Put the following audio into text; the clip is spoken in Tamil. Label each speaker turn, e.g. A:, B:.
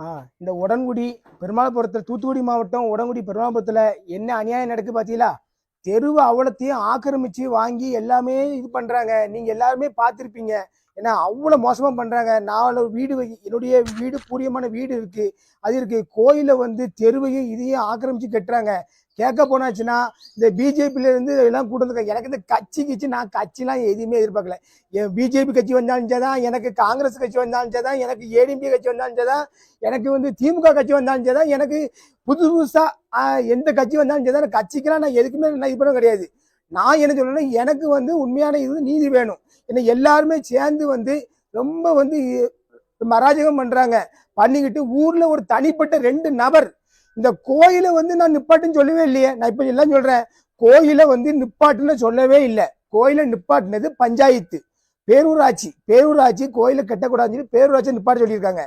A: ஆ இந்த உடன்குடி பெருமாள்புரத்தில் தூத்துக்குடி மாவட்டம் உடன்குடி பெருமாள்புரத்தில் என்ன அநியாயம் நடக்கு பார்த்தீங்களா தெருவு அவ்வளோத்தையும் ஆக்கிரமிச்சு வாங்கி எல்லாமே இது பண்ணுறாங்க நீங்கள் எல்லாருமே பார்த்துருப்பீங்க. ஏன்னா அவ்வளோ மோசமாக பண்ணுறாங்க நாலு வீடு வை- என்னுடைய வீடு பூரியமான வீடு இருக்குது அது இருக்குது கோயிலில் வந்து தெருவையும் இதையும் ஆக்கிரமிச்சு கட்டுறாங்க. கேட்க போனாச்சுன்னா இந்த பிஜேபியிலேருந்து எல்லாம் கூட்டு எனக்கு இந்த கட்சி கட்சி நான் கட்சிலாம் எதுவுமே எதிர்பார்க்கல. என் பிஜேபி கட்சி வந்தாலும் தான் எனக்கு காங்கிரஸ் கட்சி வந்தாலும் தான் எனக்கு ஏடிஎம்பி கட்சி வந்தாலும் தான் எனக்கு வந்து திமுக கட்சி வந்தாலும் தான் எனக்கு புது புதுசாக எந்த கட்சி வந்தாலும் சரி தான் கட்சிக்கெல்லாம் நான் எதுக்குமே நான் இது பண்ண கிடையாது. நான் என்ன சொல்றேன்னா எனக்கு வந்து உண்மையான இது நீதி வேணும். ஏன்னா எல்லாருமே சேர்ந்து வந்து ரொம்ப வந்து மராஜகம் பண்றாங்க. பண்ணிக்கிட்டு ஊர்ல ஒரு தனிப்பட்ட ரெண்டு நபர். இந்த கோயிலை வந்து நான் நிப்பாட்டுன்னு சொல்லவே இல்லையே. நான் இப்ப எல்லாம் சொல்றேன். கோயிலை வந்து நிப்பாட்டுன்னு சொல்லவே இல்லை. கோயிலை நிப்பாட்டினது பஞ்சாயத்து. பேரூராட்சி. பேரூராட்சி கோயிலை கட்டக்கூடாதுன்னு சொல்லி பேரூராட்சி நிப்பாட்டு சொல்லியிருக்காங்க.